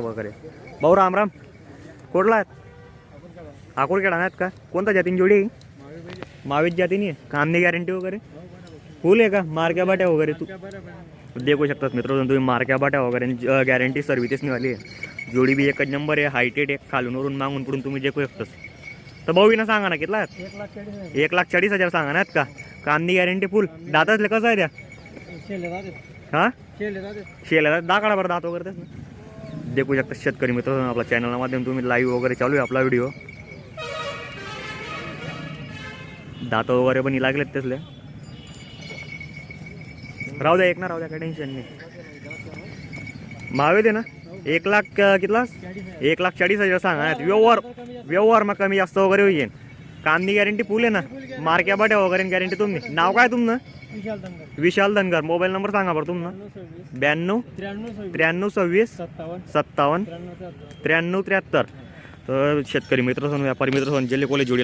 वगैरे. भाऊ राम राम. कुठला आहेत? आकुडखेडा आहेत का? कोणता जातीन जोडी आहे? मावीत जातीनी कामनी गॅरंटी वगैरे? फुल आहे का? मारक्या बाट्या वगैरे तू? देखू शकतात मित्र तुम्ही मारक्या बाट्या वगैरे गॅरंटी सर्व्हिसेस निघाली आहे. जोडी बी एकच नंबर आहे हायटेड एक खालून वरून मागून पुढून तुम्ही देखू शकतास तर भाऊना सांगा ना कितला एक लाख चाळीस हजार. सांगा ना का? कामनी गॅरंटी फुल दातातले कसं आहे त्या? हां? शेले दाखडा बरं दात वगैरे देखू शकता शेतकरी मित्र आपल्या चॅनलला माध्यम तुम्ही लाईव्ह वगैरे चालू आहे आपला व्हिडिओ दात वगैरे पण लागलेत त्यासले राहू द्या एक ना राहू द्या काय टेन्शन नाही. महावे दे ना? एक लाख कितला? एक लाख चाळीस हजार सांगा. व्यवहार व्यवहार मग कमी जास्त वगैरे होईल. कामनी गॅरंटी फुल आहे ना? मार्क्या बाट्या वगैरे गॅरंटी तुम्ही. नाव काय तुमनं विशाल दंगर विशाल धनगर. मोबाईल नंबर सांगा बरं तुमनं ब्याण्णव त्र्याण्णव सव्वीस. सत्तावन्न. त्र्याण्णव त्र्याहत्तर. तर शेतकरी मित्र सण व्यापारी मित्र सण जिल्हे कॉलेज जोडी